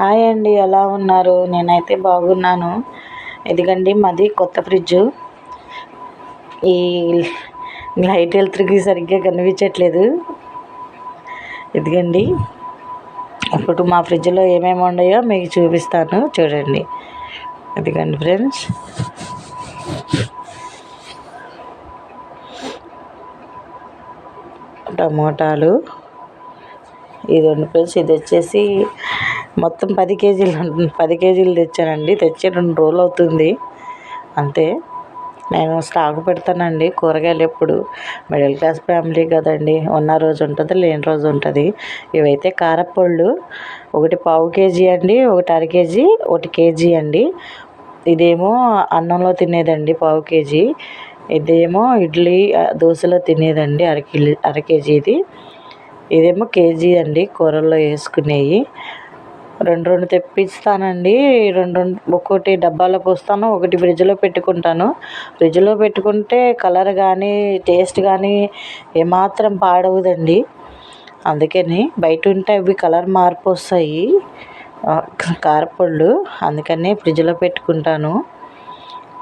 Hi అండి ఎలా ఉన్నారు? నేనైతే బాగున్నాను. ఇదిగండి మాది కొత్త ఫ్రిడ్జ్. ఈ లైట్ వెళ్తురికి సరిగ్గా కనిపించట్లేదు. ఇదిగండి ఇప్పుడు మా ఫ్రిడ్జ్లో ఏమేమి ఉన్నాయో మీకు చూపిస్తాను. చూడండి. ఇదిగండి ఫ్రెండ్స్. టమోటాలు. ఇది ఫ్రెండ్స్ ఇది వచ్చేసి మొత్తం పది కేజీలు పది కేజీలు తెచ్చానండి. తెచ్చి రెండు రోజులు అవుతుంది. అంతే. నేను స్టాక్ పెడతానండి కూరగాయలు ఎప్పుడు. మిడిల్ క్లాస్ ఫ్యామిలీ కదండి. ఉన్న రోజు ఉంటుంది లేని రోజు ఉంటుంది. ఇవైతే కారపళ్ళు. ఒకటి పావు కేజీ అండి ఒకటి అర కేజీ ఒకటి కేజీ అండి. ఇదేమో అన్నంలో తినేదండి పావు కేజీ. ఇదేమో ఇడ్లీ దోశలో తినేదండి అర కిలో అర కేజీది ఇదేమో కేజీ అండి కూరల్లో వేసుకునేవి రెండు రెండు తెప్పిస్తానండి. రెండు రెండు ఒక్కోటి డబ్బాలో పోస్తాను ఒకటి ఫ్రిడ్జ్లో పెట్టుకుంటాను. ఫ్రిడ్జ్లో పెట్టుకుంటే కలర్ కానీ టేస్ట్ కానీ ఏమాత్రం పాడవదండి. అందుకని బయట ఉంటే అవి కలర్ మార్పు వస్తాయి కారపళ్ళు అందుకని ఫ్రిడ్జ్లో పెట్టుకుంటాను.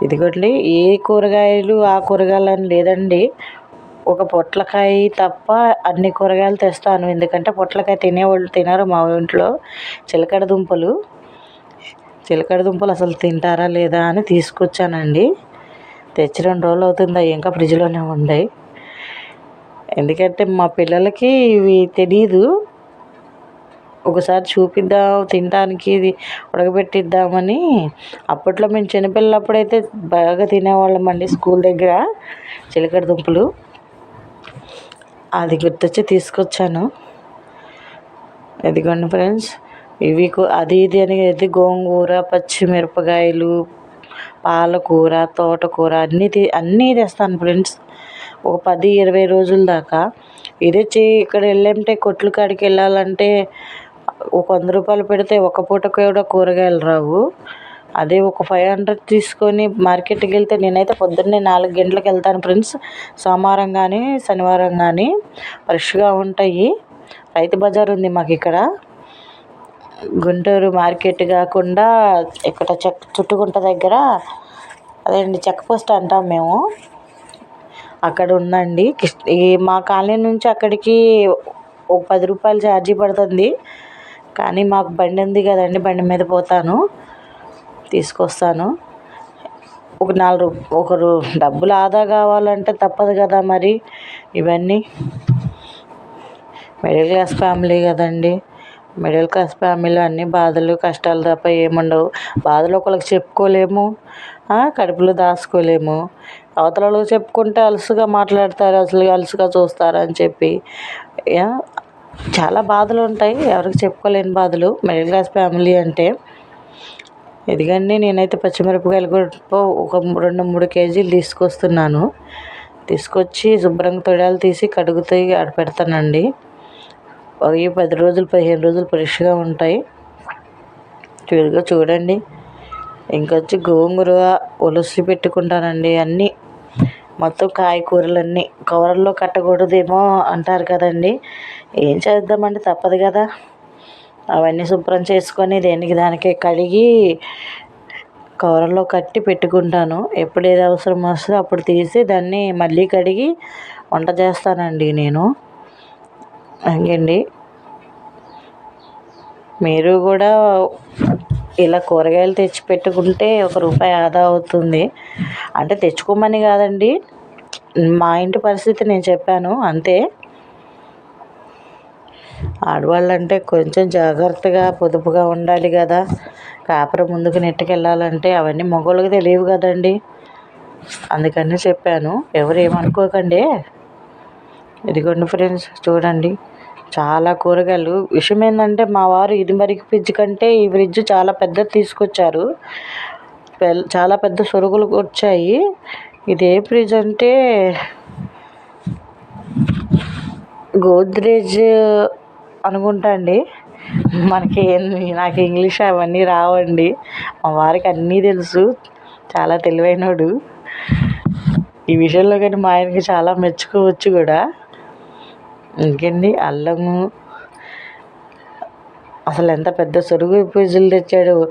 ఇదిగోండి ఏ కూరగాయలు ఆ కూరగాయలు అని లేదండి. ఒక పొట్లకాయ తప్ప అన్ని కూరగాయలు తెస్తాను. ఎందుకంటే పొట్లకాయ తినేవాళ్ళు తినరు మా ఇంట్లో. చిలకడ దుంపలు. చిలకడ దుంపలు అసలు తింటారా లేదా అని తీసుకొచ్చానండి. తెచ్చి రెండు రోజులు అవుతుందా. ఇంకా ఫ్రిడ్జ్లోనే ఉన్నాయి ఎందుకంటే మా పిల్లలకి ఇవి తెలీదు. ఒకసారి చూపిద్దాం తినడానికి ఇది ఉడకబెట్టిద్దామని. అప్పట్లో మేము చిన్నపిల్లలప్పుడైతే బాగా తినేవాళ్ళం అండి స్కూల్ దగ్గర చిలకడ దుంపలు. అది గుర్తొచ్చి తీసుకొచ్చాను. ఇదిగోండి ఫ్రెండ్స్ ఇవి అది ఇది అని అయితే గోంగూర పచ్చిమిరపకాయలు పాలకూర తోటకూర అన్నీ అన్నీ తెస్తాను ఫ్రెండ్స్. ఒక పది ఇరవై రోజుల దాకా. ఇదే చే ఇక్కడ వెళ్ళంటే కొట్లు కాడికి వెళ్ళాలంటే ఒక వంద రూపాయలు పెడితే ఒక పూట కూడా కూరగాయలు రావు. అదే ఒక ఫైవ్ హండ్రెడ్ తీసుకొని మార్కెట్కి వెళ్తే నేనైతే పొద్దున్నే నాలుగు గంటలకు వెళ్తాను ఫ్రెండ్స్ సోమవారం కానీ శనివారం కానీ ఫ్రెష్గా ఉంటాయి. రైతు బజార్ ఉంది మాకు ఇక్కడ. గుంటూరు మార్కెట్ కాకుండా ఇక్కడ చెక్ చుట్టుకుంట దగ్గర అదేంటి చెక్ పోస్ట్ అంటాం మేము. అక్కడ ఉందండి. ఈ మా కాలనీ నుంచి అక్కడికి ఒక పది రూపాయలు ఛార్జీ పడుతుంది. కానీ మాకు బండి ఉంది కదండి బండి మీద పోతాను. తీసుకొస్తాను. ఒక నాలుగు ఒకరు డబ్బులు ఆదా కావాలంటే తప్పదు కదా మరి. ఇవన్నీ మిడిల్ క్లాస్ ఫ్యామిలీ కదండి. మిడిల్ క్లాస్ ఫ్యామిలీలో అన్ని బాధలు కష్టాలు తప్ప ఏముండవు. బాధలు ఒకరికి చెప్పుకోలేము. కడుపులో దాచుకోలేము. అవతలలో చెప్పుకుంటే అలసుగా మాట్లాడతారు అసలు అలసుగా చూస్తారు అని చెప్పి. చాలా బాధలు ఉంటాయి. ఎవరికి చెప్పుకోలేని బాధలు. మిడిల్ క్లాస్ ఫ్యామిలీ అంటే ఇదిగండి నేనైతే పచ్చిమిరపకాయలు కూడా ఒక రెండు మూడు కేజీలు తీసుకొస్తున్నాను. తీసుకొచ్చి శుభ్రంగా తొడాలు తీసి కడుగుతాయి ఆడ పెడతానండి అవి పది రోజులు పదిహేను రోజులు ఫ్రెష్గా ఉంటాయి. చూడగా చూడండి ఇంకొచ్చి గోంగూర ఒలిసి పెట్టుకుంటానండి అన్నీ. మొత్తం కాయకూరలన్నీ. కవర్లో కట్టకూడదేమో అంటారు కదండి. ఏం చేద్దామండి? తప్పదు కదా. అవన్నీ శుభ్రం చేసుకొని దేనికి దానికి కడిగి కవర్లో కట్టి పెట్టుకుంటాను. ఎప్పుడు ఏది అవసరం వస్తుందో అప్పుడు తీసి దాన్ని మళ్ళీ కడిగి వంట చేస్తానండి నేను. అండి మీరు కూడా ఇలా కూరగాయలు తెచ్చి పెట్టుకుంటే ఒక రూపాయి ఆదా అవుతుంది. అంటే తెచ్చుకోమని కాదండి. మా ఇంటి పరిస్థితి నేను చెప్పాను. అంతే. ఆడవాళ్ళంటే కొంచెం జాగ్రత్తగా పొదుపుగా ఉండాలి కదా. కాపురం ముందుకు నెట్టుకెళ్ళాలంటే అవన్నీ మగవాళ్ళకి తెలియవు కదండి. అందుకని చెప్పాను. ఎవరు ఏమనుకోకండి. ఇదిగోండి ఫ్రెండ్స్ చూడండి. చాలా కూరగాయలు. విషయం ఏంటంటే మా వారు ఇది మరికి ఫ్రిడ్జ్ కంటే ఈ ఫ్రిడ్జ్ చాలా పెద్దది తీసుకొచ్చారు. చాలా పెద్ద సొరుగులు వచ్చాయి. ఇది ఏ ఫ్రిడ్జ్ అంటే గోద్రేజ్ అనుకుంటా అండి. మనకి నాకు ఇంగ్లీష్ అవన్నీ రావండి. మా వారికి అన్నీ తెలుసు. చాలా తెలివైనడు. ఈ విషయంలో కానీ మా ఆయనకి చాలా మెచ్చుకోవచ్చు కూడా. ఇంకేంటి? అల్లము. అసలు ఎంత పెద్ద సొరుగు పూజలు తెచ్చాడు.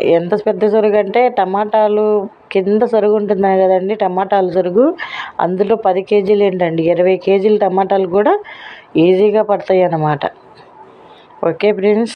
ఎంత పెద్ద సొరుగు అంటే టమాటాలు కింద సొరుగు ఉంటుంది కదండి. టమాటాలు సొరుగు. అందులో పది కేజీలు ఏంటండి? ఇరవై కేజీలు టమాటాలు కూడా ఈజీగా పడతాయి అన్నమాట ఓకే ఫ్రెండ్స్